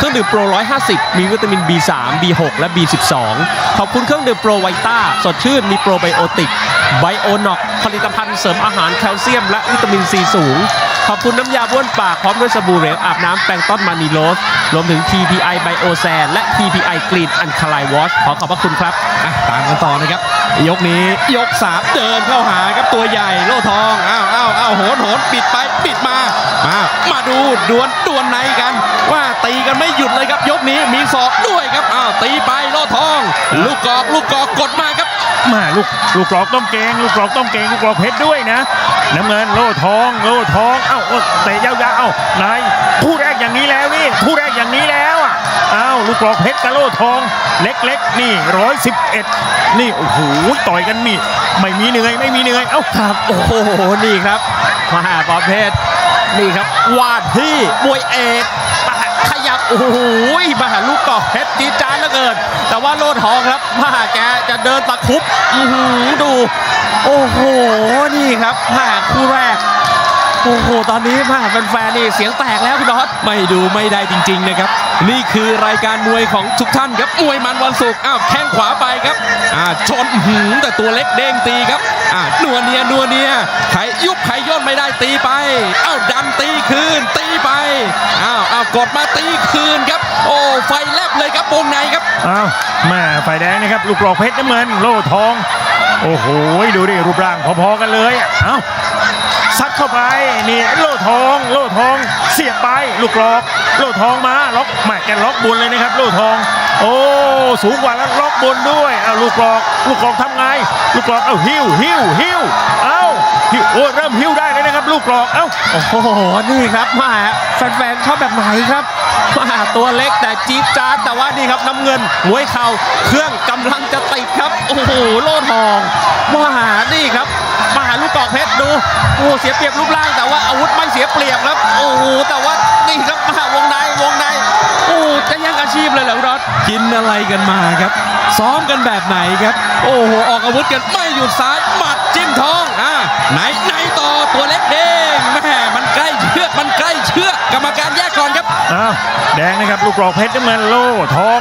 都รื่องดื่มโปร 150 มีวิตามิน B3 B6 และ B12 ขอบคุณเครื่องดื่มโปรไวต้า สดชื่น มีโปรไบโอติก ไบโอนอก ผลิตภัณฑ์เสริมอาหารแคลเซียม และวิตามินซีสูง ขอบคุณน้ำยาบ้วนปาก พร้อมด้วยสบู่เหลวอาบน้ำแปรงต้นมานิโลส รวมถึง TPI Bio s a n และ TPI Green a n c a l i Wash ขอขอบพระคุณครับตามกันต่อนะครับ ยกนี้ยกสามเดินเข้าหาครับตัวใหญ่โลทอง อ้าวอ้าวอ้าวโหนโหนปิดไปปิดมา มา มาดูดวลดวลในกัน ว่าตีกันไม่หยุดเลยครับยกนี้มีศอกด้วยครับอ้าวตีไปโลทอง ลูกกอกลูกกอกกดมาครับมาลูกลูกกรอกต้มเกงลูกกรอกต้มเกงลูกกรอกเพชรด้วยนะน้ำเงินโล่ทอง โล่ทองเอ้าเอ้าเตะยาวๆเอ้านายคู่แรกอย่างนี้แล้วนี่คู่แรกอย่างนี้แล้วอะเอ้าลูกกรอกเพชรกับโล่ทอง เล็กๆ นี่ร้อยสิบเอ็ดนี่โอ้โหต่อยกันนี่ไม่มีเหนื่อยไม่มีเหนื่อยเอ้าครับโอ้โหนี่ครับมาประเภทนี่ครับวาดที่มวยเอกมา ขยับโอ้โหมาหาลูกกอกเพชรจีจานเหลือเกิน แต่ว่าโลดทองครับมาแกจะเดินตะคุบดู โอ้โหนี่ครับมาคู่แรกโอ้โห ตอนนี้มาแฟนๆนี่เสียงแตกแล้วคุณน็อตไม่ดูไม่ได้จริง ๆ นะครับ นี่คือรายการมวยของทุกท่านครับ มวยมันวันศุกร์ อ้าว แข้งขวาไปครับ อ่า ชนหืมแต่ตัวเล็กเด้งตีครับ อ่านัวเนียนัวเนียไขยุบไขย่นไม่ได้ตีไป เอ้าดันตีคืน ตีไปอ้าวอ้าวกดมาตีคืนครับ โอ้ไฟแลบเลยครับวงในครับเอ้าแม่ฝ่ายแดงนะครับ ลูกกรอกเพชรน้ำเงินโล่ทอง โอ้โหดูดิรูปร่างพอๆกันเลยอะเอ้าซัดเข้าไปนี่โล่ทอง โล่ทอง เสียบไป ลูกกรอก โล่ทองมาล็อกแม่แกล็อกบนเลยนะครับ โล่ทอง สูงกว่าแล้วล็อกบนด้วยเอาลูกกรอกลูกกรอกทำไง ลูกกรอกเอาหิ้วหิ้วหิ้วเอ้าหิ้วโอ้เริ่มหิ้วได้เลยนะครับ ลูกกรอกเอ้าโอ้โหนี่ครับมาแฟนๆชอบแบบไหนครับมาตัวเล็กแต่จี๊ดจ้าแต่ว่านี่ครับน้ำเงินมวยเข่าเครื่องกำลังจะติดครับโอ้โหโลทองมานี่ครับ มาหาลูกกอกเพชรดูโอ้เสียเปรียบรูปร่างแต่ว่าอาวุธไม่เสียเปรียบครับโอ้โหแต่ว่านี่ครับมาวงในวงในโอ้จะยังอาชีพเลยเหรอรอดกินอะไรกันมาครับ ซ้อมกันแบบไหนครับ โอ้โหออกอาวุธกันไม่หยุดซ้ายหมัด อ้าวแดงนะครับลูกกรอกเพชรน้ำเงินโล่ทอง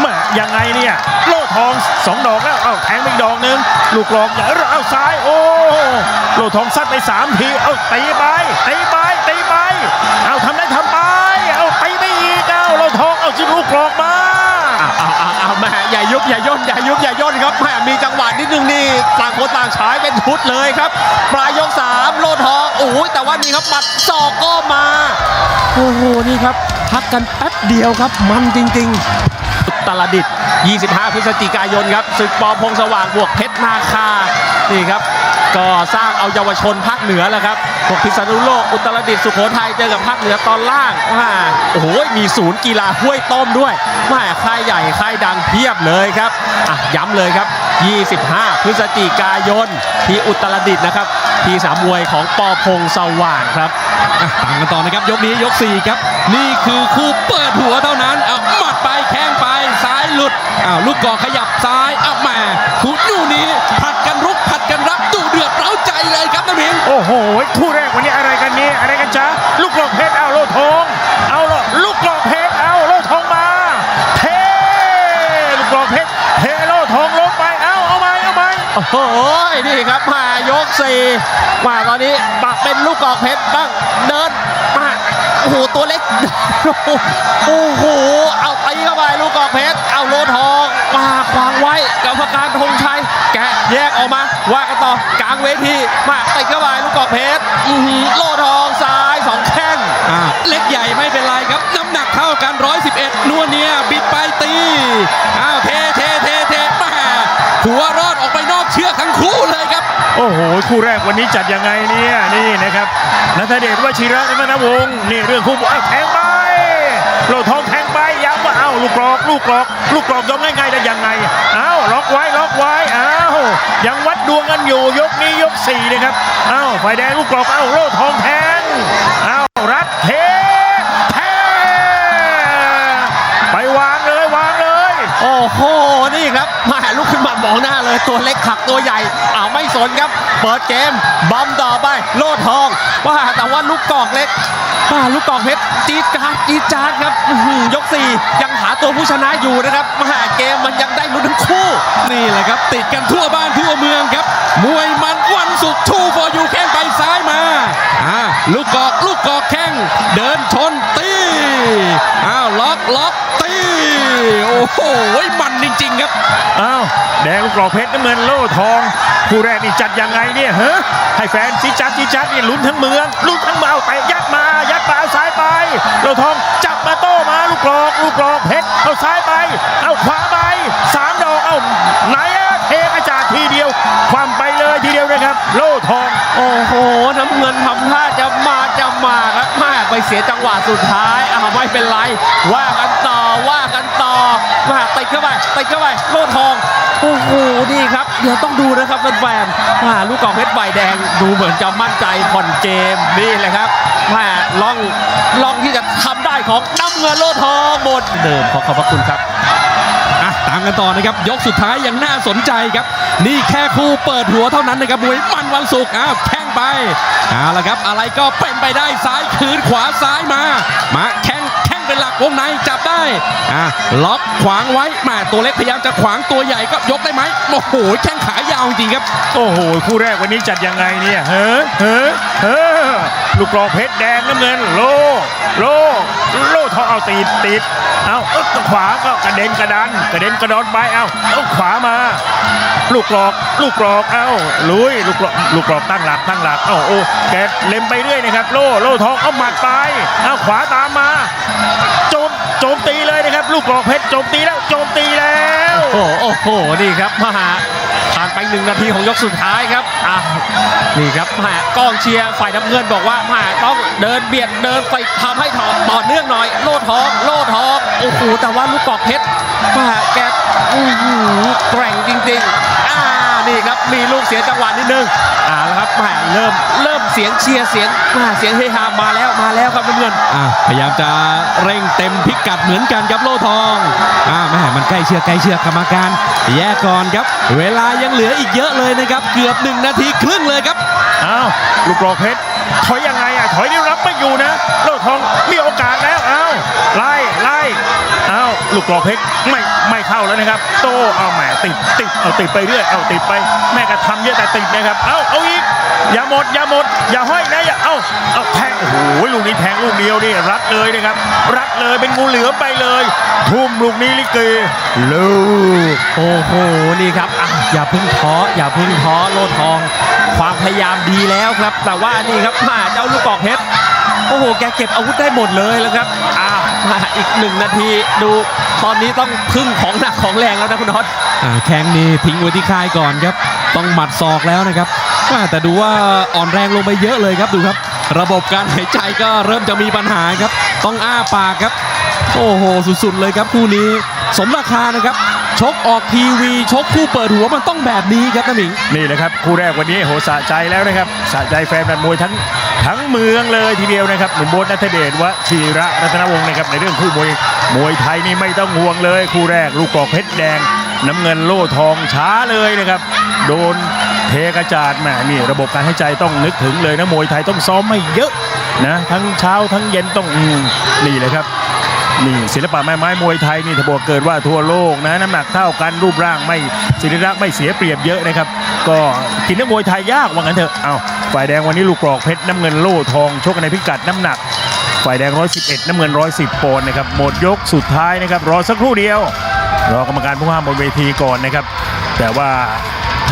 แม่ยังไงเนี่ยโล่ทองสองดอกแล้วเอ้าแทงไปอีกดอกหนึ่งลูกกรอกอย่าเอาซ้ายโอ้โล่ทองซัดไปสามทีเอาตีไปตีไปตีไปเอาทำได้ทำไป อาเอาแม่อย่ายุบอย่าย่นอย่ายุบอย่าย่นครับแม่มีจังหวะนิดนึงนี่ต่างคนต่างฉายเป็นชุดเลยครับ ปลายยกสามโลทองโอ้ยแต่ว่านี่ครับหมัดศอกก็มา โอ้โหนี่ครับ พักกันแป๊บเดียวครับ มันจริงๆอุตรดิตถ์25 พฤศจิกายนครับศึกปอพงสว่างบวกเพชรนาคานี่ครับ ก็สร้างเอาเยาวชนภาคเหนือแหละครับพวกพิษณุโลกอุตรดิตถ์สุโขทัยเจอกับภาคเหนือตอนล่างว่าโอ้โหมีศูนย์กีฬาห้วยต้มด้วยแม่ค่ายใหญ่ค่ายดังเพียบเลยครับอะย้ำเลยครับ 25 พฤศจิกายนที่อุตรดิตถ์นะครับ ที่สามมวยของปอพงสว่างครับอะตามกันต่อนะครับ ยกนี้ยก 4 ครับ นี่คือคู่เปิดหัวเท่านั้นเอาหมัดไปแข้งไปซ้ายหลุดอ้าวลูกกอกขยับซ้าย โอ้ยนี่ครับมายกสี่มาตอนนี้ปักเป็นลูกกอกเพชรบ้างเดินมาโอ้โหตัวเล็กโอ้โหเอาตีเข้าไปลูกกอกเพชรเอาโลทองมาขวางไว้กรรมการธงชัยแกะแยกออกมาว่ากันต่อกลางเวทีมาติดเข้าไป อ้โห คู่แรกวันนี้จัดยังไงเนี่ยนี่นะครับนัทเดชวชิระรันวงศ์นี่เรื่องคู่เอาแทงไปโลทองแทงไปย้ำว่าเอ้าลูกกรอกลูกกรอกลูกกรอกยอมง่ายๆได้ยังไงเอ้าล็อกไว้ล็อกไว้เอ้ายังวัดดวงกันอยู่ยกนี้ยกสี่นะครับเอ้าไฟแดงลูกกรอกเอ้าโลทองแทงเอ้ารัดเทแท องหน้าเลยตัวเล็กขักตัวใหญ่อ้าวไม่สนครับ เปิดเกมบอมต่อไป โลดทองว่าแต่ว่าลูกกอกเล็กว่าลูกกอกเพชรจีดจ๊าดจี๊ดจ๊าดครับอื้อหือยกยังหาตัวผู้ชนะอยู่นะครับมหาเกมมันยังได้ลุ้นทั้งคู่ นี่แหละครับ ติดกันทั่วบ้านทั่วเมืองครับ มวยมันวันศุกร์ทูฟอร์ยูแข้งไปซ้ายมาอ่าลูกกอกลูกกอกแข้งเดินชนตีอ้าวล็อกล็อกตี โอ้โหมันจริง ๆ ครับ อ้าว แดงลูกกรอกเพชรน้ำเงินโล่ทอง คู่แรกนี่จัดยังไงเนี่ยเฮ้ให้แฟนจิจัดจิจัดนี่ลุ้นทั้งเมืองลุ้นทั้งเมืองเอาไปยัดมายัดมาเอาซ้ายไปโล่ทองจับมาโต้มาลูกกรอกลูกกรอกเพชรเอาซ้ายไป เอาขวาไปสามดอกเอาไหนอะเทกระจาดทีเดียว ความไปเลยทีเดียวนะครับ โล่ทอง โอ้โหน้ำเงินทำท่า ไปเสียจังหวะสุดท้ายอ่าไม่เป็นไร ว่ากันต่อว่ากันต่อมาติดเข้าไปติดเข้าไปโลทองโอ้โหนี่ครับ เดี๋ยวต้องดูนะครับแฟนๆมาลูกกองเพชรใบแดงดูเหมือนจะมั่นใจผ่อนเกมนี่แหละครับมาลองลองที่จะทำได้ของน้ำเงินโลทองหมดเดิมขอขอบพระคุณครับอะตามกันต่อนะครับ ยกสุดท้ายยังน่าสนใจครับ นี่แค่คู่เปิดหัวเท่านั้นนะครับมวยมันวันศุกร์อ้าวแไปเอาละครับอะไรก็เป็นไปได้ซ้ายคืนขวาซ้ายมา มาแข้ง วงในจับได้อะล็อกขวางไว้แมาตัวเล็กพยายามจะขวางตัวใหญ่ก็ยกได้ไหมโอ้โหแข้งขายาวจริงครับ โอ้โหคู่แรกวันนี้จัดยังไงเนี่ยเฮ้อเฮ้อเฮ้อลูกกรอกเพชรแดงน้ำเงินโลโลโลทองเอาตีดติดเอาเอ้าขวาก็กระเด็นกระดานกระเด็นกระดอนไปเอาเอาขวามา ลูกกรอกลูกกรอกเอาลุยลูกกรอกลูกกรอกตั้งหลักตั้งหลักเอาโอ้แกเล็มไปเรื่อยนะครับ โลโลทองเอาหมัดไปเอาขวาตามมา โจมตีเลยนะครับ ลูกกรอกเพชรโจมตีแล้วโจมตีแล้วโอ้โหโอ้โหนี่ครับมาหาผ่านไปหนึ่งนาทีของยกสุดท้ายครับอะนี่ครับมากองเชียร์ฝ่ายน้ำเงินบอกว่ามาต้องเดินเบียดเดินไปทำให้ถอต่อเนื่องหน่อย โลดทองโลดทองโอ้โหแต่ว่าลูกกรอกเพชรมาแกอื้หือแกร่งจริงๆ นี่ครับมีลูกเสียจังหวะนิดนึงอ่าแล้วครับมาเริ่มเริ่มเสียงเชียร์เสียงมาเสียงเฮฮามาแล้วมาแล้วครับน้ำเงินอะพยายามจะเร่งเต็มพิกัดเหมือนกันครับโลทองอ่าแม่มันใกล้เชือกใกล้เชือกกรรมการ แยกก่อนครับ เวลายังเหลืออีกเยอะเลยนะครับ เกือบหนึ่งนาทีครึ่งเลยครับอ้าวลูกกรอกเพชร ถอยยังไงอะถอยนี่รับไม่อยู่นะโลดทองมีโอกาสแล้วอ้าวไล่ไล่อ้าวลูกกรอกเพชรไม่ไม่เข้าแล้วนะครับ โตเอาแหมติดติดเอาติดไปเรื่อยเอาติดไปแม่กระทำเยอะแต่ติดนะครับเอาเอาอีก อย่าหมด อย่าหมด อย่าห้อยนะอย่าเอาเอาแทงโอ้โหลูกนี้แทงลูกเดียวนี่รัดเลยนะครับ รัดเลยเป็นงูเหลือมไปเลย ทุ่มลูกนี้ลิเกลูกโอ้โหนี่ครับอะอย่าเพึ่งท้ออย่าเพึ่งท้อโลดทอง ความพยายามดีแล้วครับ แต่ว่านี่ครับมาเจ้าลูกกอกเพชรโอ้โห แกเก็บอาวุธได้หมดเลยแล้วครับ อ่ามาอีกหนึ่งนาที ดู ตอนนี้ต้องพึ่งของหนักของแรงแล้วนะคุณน็อตอ่าแข้งนี่ทิ้งไว้ที่คายก่อนครับ ต้องหมัดศอกแล้วนะครับอ่า แต่ดูว่าอ่อนแรงลงไปเยอะเลยครับดูครับ ระบบการหายใจก็เริ่มจะมีปัญหาครับ ต้องอ้าปากครับ โอ้โหสุดๆเลยครับคู่นี้ สมราคานะครับ ชกออกทีวีชกคู่เปิดหัวมันต้องแบบนี้ครับน้าหมิง นี่แหละครับคู่แรกวันนี้โหสะใจแล้วนะครับสะใจแฟนแฟนมวยทั้งทั้งเมืองเลยทีเดียวนะครับหนุ่มโบ๊ทนัทเดชวชีระรัตนวงศ์นะครับในเรื่องคู่มวยมวยไทยนี่ไม่ต้องห่วงเลย คู่แรกลูกกอกเพชรแดง น้ำเงินโล่ทองช้าเลยนะครับ โดน เทกระจาดแหมนี่ระบบการหายใจต้องนึกถึงเลยนะมวยไทยต้องซ้อมไม่เยอะนะทั้งเช้าทั้งเย็นต้องอนี่เลยครับนี่ศิลปะไม้ไม้มวยไทยนี่ถ้าบอกเกิดว่าทั่วโลกนะน้ำหนักเท่ากันรูปร่างไม่ศิริระไม่เสียเปรียบเยอะนะครับ ก็กินนักมวยไทยยากว่างั้นเถอะเอาฝ่ายแดงวันนี้ลูกกรอกเพชรน้ำเงินโล่ทองชกในพิกัดน้ำหนัก ฝ่ายแดง 111 น้ำเงิน 110ปอนด์นะครับหมดยกสุดท้ายนะครับรอสักครู่เดียว รอกรรมการผู้ห้ามบนเวทีก่อนนะครับ แต่ว่า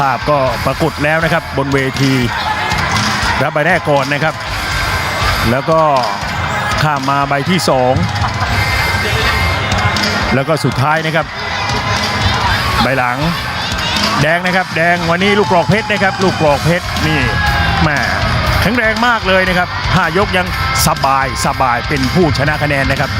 ภาพก็ปรากฏแล้วนะครับบนเวทีรับใบแรกก่อนนะครับ แล้วก็ข้ามมาใบที่สองแล้วก็สุดท้ายนะครับ ใบหลัง แดงนะครับ แดงวันนี้ลูกกรอกเพชรนะครับ ลูกกรอกเพชรนี่แม่แข็งแรงมากเลยนะครับห้ายกยังสบายสบายเป็นผู้ชนะคะแนนนะครับ